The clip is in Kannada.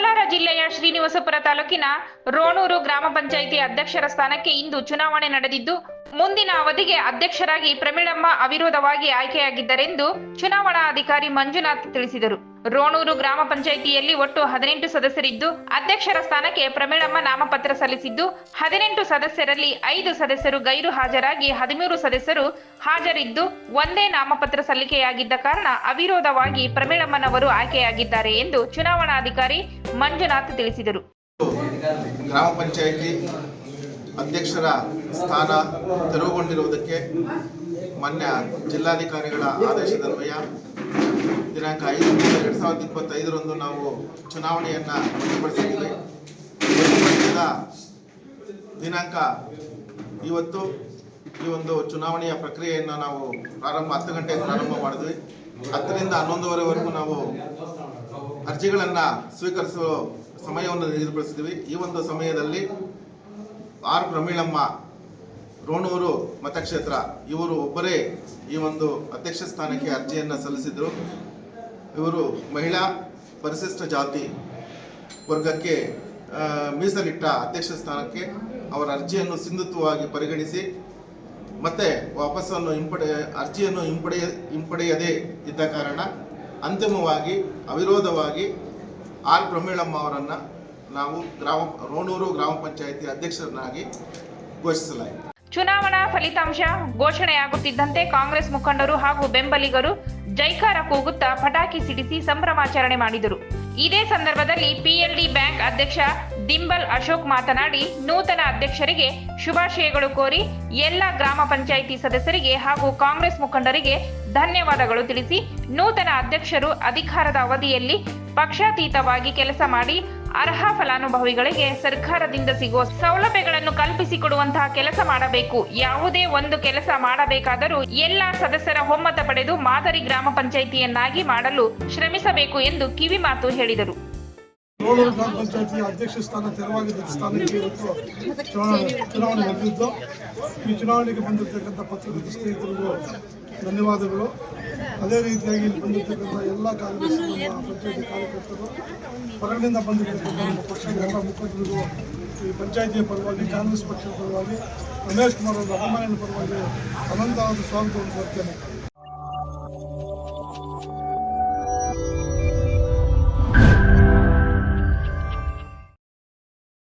ಕೋಲಾರ ಜಿಲ್ಲೆಯ ಶ್ರೀನಿವಾಸಪುರ ತಾಲೂಕಿನ ರೋಣೂರು ಗ್ರಾಮ ಪಂಚಾಯಿತಿ ಅಧ್ಯಕ್ಷರ ಸ್ಥಾನಕ್ಕೆ ಇಂದು ಚುನಾವಣೆ ನಡೆದಿದ್ದು ಮುಂದಿನ ಅವಧಿಗೆ ಅಧ್ಯಕ್ಷರಾಗಿ ಪ್ರಮೀಳಮ್ಮ ಅವಿರೋಧವಾಗಿ ಆಯ್ಕೆಯಾಗಿದ್ದರೆಂದು ಚುನಾವಣಾ ಅಧಿಕಾರಿ ಮಂಜುನಾಥ್ ತಿಳಿಸಿದರು. ರೋಣೂರು ಗ್ರಾಮ ಪಂಚಾಯಿತಿಯಲ್ಲಿ ಒಟ್ಟು ಹದಿನೆಂಟು ಸದಸ್ಯರಿದ್ದು, ಅಧ್ಯಕ್ಷರ ಸ್ಥಾನಕ್ಕೆ ಪ್ರಮೀಳಮ್ಮ ನಾಮಪತ್ರ ಸಲ್ಲಿಸಿದ್ದು, ಹದಿನೆಂಟು ಸದಸ್ಯರಲ್ಲಿ ಐದು ಸದಸ್ಯರು ಗೈರು ಹಾಜರಾಗಿ ಹದಿಮೂರು ಸದಸ್ಯರು ಹಾಜರಿದ್ದು, ಒಂದೇ ನಾಮಪತ್ರ ಸಲ್ಲಿಕೆಯಾಗಿದ್ದ ಕಾರಣ ಅವಿರೋಧವಾಗಿ ಪ್ರಮೀಳಮ್ಮನವರು ಆಯ್ಕೆಯಾಗಿದ್ದಾರೆ ಎಂದು ಚುನಾವಣಾಧಿಕಾರಿ ಮಂಜುನಾಥ್ ತಿಳಿಸಿದರು. ಗ್ರಾಮ ಪಂಚಾಯಿತಿ ಅಧ್ಯಕ್ಷರ ಸ್ಥಾನ ತೆರವುಗೊಂಡಿರುವುದಕ್ಕೆ ಮಾನ್ಯ ಜಿಲ್ಲಾಧಿಕಾರಿಗಳ ಆದೇಶದನ್ವಯ ದಿನಾಂಕ ಐದು ಎರಡು ಸಾವಿರದ ಇಪ್ಪತ್ತೈದರಂದು ನಾವು ಚುನಾವಣೆಯನ್ನು ಹೊರತುಪಡಿಸಿದ ದಿನಾಂಕ ಇವತ್ತು ಈ ಒಂದು ಚುನಾವಣೆಯ ಪ್ರಕ್ರಿಯೆಯನ್ನು ನಾವು ಪ್ರಾರಂಭ ಹತ್ತು ಗಂಟೆಗೆ ಪ್ರಾರಂಭ ಮಾಡಿದ್ವಿ. ಹತ್ತರಿಂದ ಹನ್ನೊಂದುವರೆವರೆಗೂ ನಾವು ಅರ್ಜಿಗಳನ್ನು ಸ್ವೀಕರಿಸುವ ಸಮಯವನ್ನು ನಿಗದಿಪಡಿಸಿದ್ವಿ. ಈ ಒಂದು ಸಮಯದಲ್ಲಿ ಆರ್ ಪ್ರಮೀಳಮ್ಮ, ರೋಣೂರು ಮತಕ್ಷೇತ್ರ, ಇವರು ಒಬ್ಬರೇ ಈ ಒಂದು ಅಧ್ಯಕ್ಷ ಸ್ಥಾನಕ್ಕೆ ಅರ್ಜಿಯನ್ನು ಸಲ್ಲಿಸಿದರು. ಇವರು ಮಹಿಳಾ ಪರಿಶಿಷ್ಟ ಜಾತಿ ವರ್ಗಕ್ಕೆ ಮೀಸಲಿಟ್ಟ ಅಧ್ಯಕ್ಷ ಸ್ಥಾನಕ್ಕೆ ಅವರ ಅರ್ಜಿಯನ್ನು ಸಿಂಧುತ್ವವಾಗಿ ಪರಿಗಣಿಸಿ, ಮತ್ತೆ ವಾಪಸ್ಸನ್ನು ಹಿಂಪಡೆ, ಅರ್ಜಿಯನ್ನು ಹಿಂಪಡೆಯ ಹಿಂಪಡೆಯದೇ ಇದ್ದ ಕಾರಣ ಅಂತಿಮವಾಗಿ ಅವಿರೋಧವಾಗಿ ಆರ್ ಪ್ರಮೀಳಮ್ಮ ಅವರನ್ನು ನಾವು ಗ್ರಾಮ, ರೋಣೂರು ಗ್ರಾಮ ಪಂಚಾಯಿತಿ ಅಧ್ಯಕ್ಷರನ್ನಾಗಿ ಘೋಷಿಸಲಾಯಿತು. ಚುನಾವಣಾ ಫಲಿತಾಂಶ ಘೋಷಣೆಯಾಗುತ್ತಿದ್ದಂತೆ ಕಾಂಗ್ರೆಸ್ ಮುಖಂಡರು ಹಾಗೂ ಬೆಂಬಲಿಗರು ಜೈಕಾರ ಕೂಗುತ್ತಾ ಪಟಾಕಿ ಸಿಡಿಸಿ ಸಂಭ್ರಮಾಚರಣೆ ಮಾಡಿದರು. ಇದೇ ಸಂದರ್ಭದಲ್ಲಿ ಪಿಎಲ್ಡಿ ಬ್ಯಾಂಕ್ ಅಧ್ಯಕ್ಷ ದಿಂಬಲ್ ಅಶೋಕ್ ಮಾತನಾಡಿ, ನೂತನ ಅಧ್ಯಕ್ಷರಿಗೆ ಶುಭಾಶಯಗಳು ಕೋರಿ ಎಲ್ಲ ಗ್ರಾಮ ಪಂಚಾಯಿತಿ ಸದಸ್ಯರಿಗೆ ಹಾಗೂ ಕಾಂಗ್ರೆಸ್ ಮುಖಂಡರಿಗೆ ಧನ್ಯವಾದಗಳು ತಿಳಿಸಿ, ನೂತನ ಅಧ್ಯಕ್ಷರು ಅಧಿಕಾರದ ಅವಧಿಯಲ್ಲಿ ಪಕ್ಷಾತೀತವಾಗಿ ಕೆಲಸ ಮಾಡಿ ಅರ್ಹ ಫಲಾನುಭವಿಗಳಿಗೆ ಸರ್ಕಾರದಿಂದ ಸಿಗುವ ಸೌಲಭ್ಯಗಳನ್ನು ಕಲ್ಪಿಸಿಕೊಡುವಂತಹ ಕೆಲಸ ಮಾಡಬೇಕು. ಯಾವುದೇ ಒಂದು ಕೆಲಸ ಮಾಡಬೇಕಾದರೂ ಎಲ್ಲ ಸದಸ್ಯರ ಒಮ್ಮತ ಪಡೆದು ಮಾದರಿ ಗ್ರಾಮ ಪಂಚಾಯಿತಿಯನ್ನಾಗಿ ಮಾಡಲು ಶ್ರಮಿಸಬೇಕು ಎಂದು ಕಿವಿಮಾತು ಹೇಳಿದರು. ರೋಣೂರು ಗ್ರಾಮ ಪಂಚಾಯತಿಯ ಅಧ್ಯಕ್ಷ ಸ್ಥಾನ ತೆರವಾಗಿದ್ದ ಸ್ಥಾನಕ್ಕೆ ಇವತ್ತು ಚುನಾವಣೆ ನಡೆದಿದ್ದು, ಈ ಚುನಾವಣೆಗೆ ಬಂದಿರತಕ್ಕಂಥ ಪತ್ರಿಕೆ ಸ್ನೇಹಿತರಿಗೂ ಧನ್ಯವಾದಗಳು. ಅದೇ ರೀತಿಯಾಗಿ ಇಲ್ಲಿ ಬಂದಿರತಕ್ಕಂಥ ಎಲ್ಲ ಕಾಂಗ್ರೆಸ್ ಪಂಚಾಯತಿ ಕಾರ್ಯಕರ್ತರು, ಹೊರಗಿನಿಂದ ಬಂದಿರತಕ್ಕಂಥ ನಮ್ಮ ಪಕ್ಷದ ಎಲ್ಲ ಮುಖಂಡರಿಗೂ, ಈ ಪಂಚಾಯತಿಯ ಪರವಾಗಿ, ಕಾಂಗ್ರೆಸ್ ಪಕ್ಷದ ಪರವಾಗಿ, ರಮೇಶ್ ಕುಮಾರ್ ಅವರ ಅಭಿಮಾನಿಗಳ ಪರವಾಗಿ ಅನಂತವಾದ ಸ್ವಾಗತವನ್ನು ಕೊಡ್ತೇನೆ